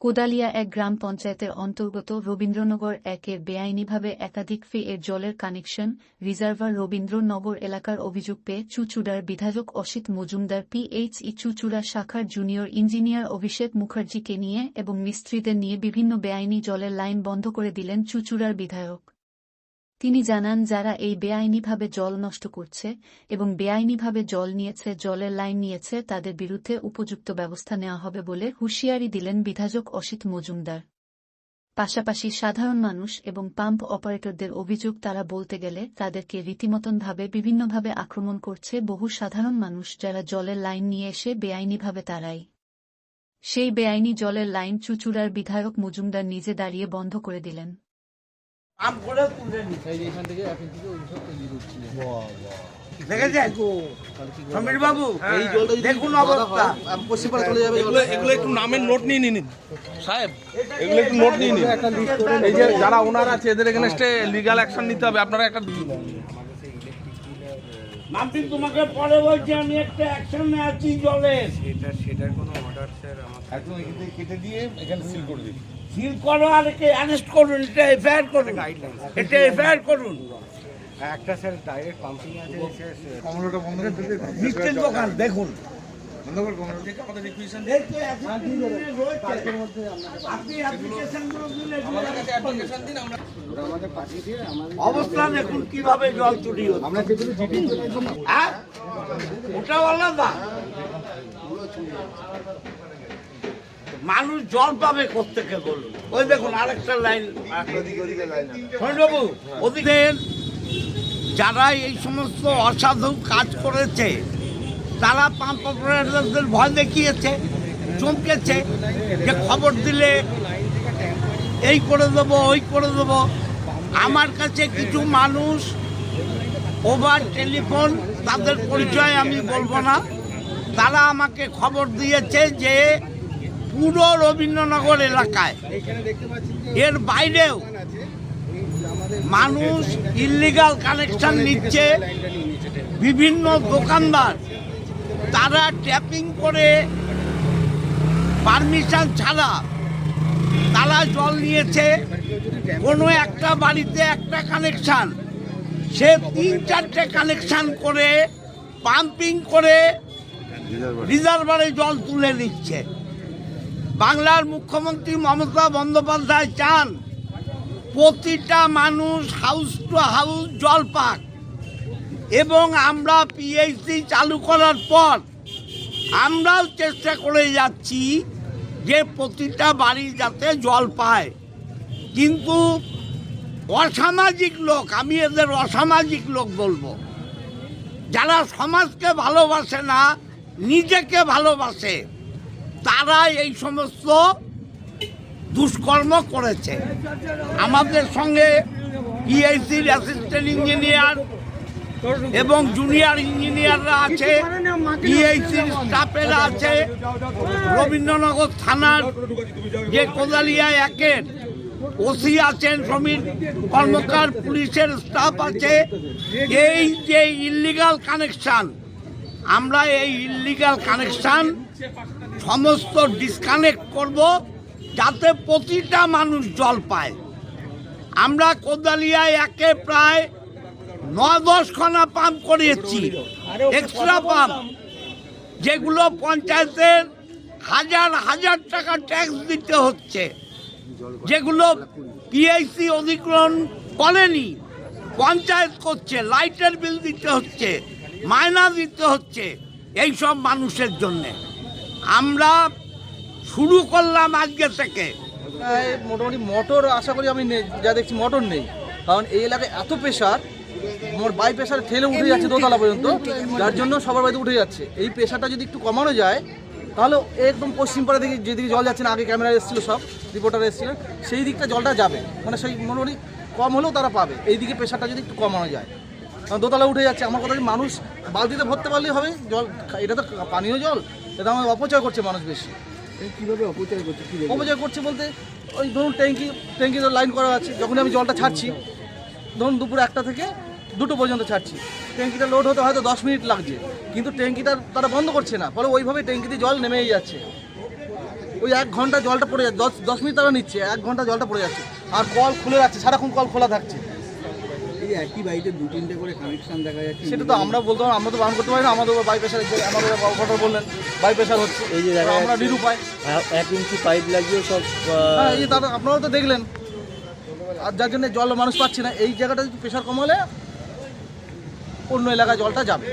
কোদালিয়া এক গ্রাম পঞ্চায়েতের অন্তর্গত রবীন্দ্রনগর একে বেআইনিভাবে একাধিক ফি এর জলের কানেকশন রিজার্ভার রবীন্দ্রনগর এলাকার অভিযোগ পেয়ে চুচুড়ার বিধায়ক অসিত মজুমদার পিএইচই চুচুড়া শাখার জুনিয়র ইঞ্জিনিয়ার অভিষেক মুখার্জিকে নিয়ে এবং মিস্ত্রিদের নিয়ে বিভিন্ন বেআইনি জলের লাইন বন্ধ করে দিলেন চুচুড়ার বিধায়ক। তিনি জানান, যারা এই বেআইনিভাবে জল নষ্ট করছে এবং বেআইনিভাবে জল নিয়েছে, জলের লাইন নিয়েছে, তাদের বিরুদ্ধে উপযুক্ত ব্যবস্থা নেওয়া হবে বলে হুঁশিয়ারি দিলেন বিধায়ক অসিত মজুমদার। পাশাপাশি সাধারণ মানুষ এবং পাম্প অপারেটরদের অভিযোগ, তারা বলতে গেলে তাদেরকে রীতিমতনভাবে বিভিন্নভাবে আক্রমণ করছে বহু সাধারণ মানুষ যারা জলের লাইন নিয়ে এসে বেআইনিভাবে তারাই সেই বেআইনি জলের লাইন চুচুড়ার বিধায়ক মজুমদার নিজে দাঁড়িয়ে বন্ধ করে দিলেন। যারা ওনার আছে এদের এখানে লিগাল অ্যাকশন নিতে হবে। আপনারা একটা তোমাকে পরে বলছি আমি একটা অ্যাকশন আছি জলের একদম এখান থেকে কেটে দিয়ে এখানে সিল করে দিন সিল করো আর একে অ্যারেস্ট করুন এটা এফআইআর করুন। এটা এফআইআর করুন। একটা স্যার ডাইরেক্ট পাম্পিং আছে কমলোটা বন্ধ করে মিষ্টির দোকান দেখুন। বন্ধ করে কমলো থেকে আমাদের রিকুয়েশন এই তো আপনি অ্যাপ্লিকেশনগুলো দিলে অবস্থা দেখুন কীভাবে জল চুরি হ্যাঁ? ওটাও আলাদা। মানুষ জল পাবে কোথেকে বলুন? ওই দেখুন আরেকটা লাইন। বাবু ওদিকে যারা এই সমস্ত অসাধু কাজ করেছে তারা পাম্প অপারেটরদের ভয় দেখিয়েছে চমকেছে যে খবর দিলে এই করে দেবো, ওই করে দেবো। আমার কাছে কিছু মানুষ ওভার টেলিফোন তাদের পরিচয় আমি বলব না। তারা আমাকে খবর দিয়েছে যে পুরো রবীন্দ্রনগর এলাকায় এর বাইরেও মানুষ ইলিগাল কানেকশন নিচ্ছে। বিভিন্ন দোকানদার, তারা ট্যাপিং করে পারমিশন ছাড়া তারা জল নিয়েছে। কোনো একটা বাড়িতে একটা কানেকশান সে তিন চারটে কানেকশান করে পাম্পিং করে রিজার্ভারে জল তুলে নিচ্ছে। বাংলার মুখ্যমন্ত্রী মমতা বন্দ্যোপাধ্যায় চান প্রতিটা মানুষ হাউস টু হাউস জল পাক। এবং আমরা পিএইচডি চালু করার পর আমরাও চেষ্টা করে যাচ্ছি যে প্রতিটা বাড়ি যাতে জল পায়। কিন্তু অসামাজিক লোক, আমি এদের অসামাজিক লোক বলব, যারা সমাজকে ভালোবাসে না, নিজেকে ভালোবাসে, তারা এই সমস্ত দুষ্কর্ম করেছে। আমাদের সঙ্গে পিএইচির অ্যাসিস্ট্যান্ট ইঞ্জিনিয়ার এবং জুনিয়র ইঞ্জিনিয়াররা আছে পিএইচির স্টাফেরা আছে, রবীন্দ্রনগর থানার যে কোদালিয়া একের ওসি আছেন শ্রমিক কর্মকার পুলিশের স্টাফ আছে। এই যে ইলিগাল কানেকশান আমরা এই ইলিগাল কানেকশান সমস্ত ডিসকানেক্ট করব যাতে প্রতিটা মানুষ জল পায়। আমরা কোদালিয়ায় একে প্রায় ন দশখানা পাম্প করিয়েছি এক্সট্রা পাম্প, যেগুলো পঞ্চায়েতের হাজার হাজার টাকা ট্যাক্স দিতে হচ্ছে, যেগুলো পিআইসি অধিগ্রহণ করেনি, পঞ্চায়েত করছে লাইটের বিল দিতে হচ্ছে মায়না দিতে হচ্ছে এই সব মানুষের জন্যে। আমরা শুরু করলাম আজকে থেকে। মোটামুটি মোটর আশা করি আমি যা দেখছি মোটর নেই, কারণ এই এলাকায় এত প্রেশার মোট বাই প্রেশার ঠেলে উঠে যাচ্ছে দোতলা পর্যন্ত যার জন্য সবার বাড়িতে উঠে যাচ্ছে। এই প্রেশারটা যদি একটু কমানো যায় তাহলে একদম পশ্চিমপাড়া দিকে যেদিকে জল যাচ্ছে না আগে ক্যামেরা এসেছিল সব রিপোর্টার এসেছিলেন সেই দিকটা জলটা যাবে। মানে সেই মোটামুটি কম হলেও তারা পাবে। এই দিকে প্রেশারটা যদি একটু কমানো যায়। কারণ দোতলা উঠে যাচ্ছে আমার কথা মানুষ বালতিতে ভরতে পারলেই হবে জল এটা তো পানীয় জল এটা আমার অপচয় করছে মানুষ বেশি। কীভাবে অপচয় করছে অপচয় করছে বলতে ওই ধরুন ট্যাঙ্কি ট্যাঙ্কিতে লাইন করা আছে যখন আমি জলটা ছাড়ছি ধরুন দুপুর একটা থেকে দুটো পর্যন্ত ছাড়ছি। ট্যাঙ্কিটা লোড হতে হয়তো দশ মিনিট লাগছে। কিন্তু ট্যাঙ্কিটা তারা বন্ধ করছে না। ফলে ওইভাবে ট্যাঙ্কিতে জল নেমেই যাচ্ছে। ওই এক ঘণ্টা জলটা পড়ে যাচ্ছে। দশ দশ মিনিট তারা নিচ্ছে। এক ঘণ্টা জলটা পড়ে যাচ্ছে। আর কল খুলে যাচ্ছে। সারাক্ষণ কল খোলা থাকছে। এই একই বাড়িতে দু তিনটে করে কানেকশন দেখা যাচ্ছে। সেটা তো আমরা বলতে পারব আমরা তো বারণ করতে পারি না। আমাদের বাই প্রেশার আমাদের অপারেটর বললেন বাই প্রেশার হচ্ছে। এই যে আমরা নিরুপায়। এক ইঞ্চি পাইপ লাগিয়ে সব হ্যাঁ এই দাদা আপনারাও তো দেখলেন। আর যার জন্য জল মানুষ পাচ্ছে না। এই জায়গাটা যদি প্রেশার কমালে অন্য এলাকায় জলটা যাবে।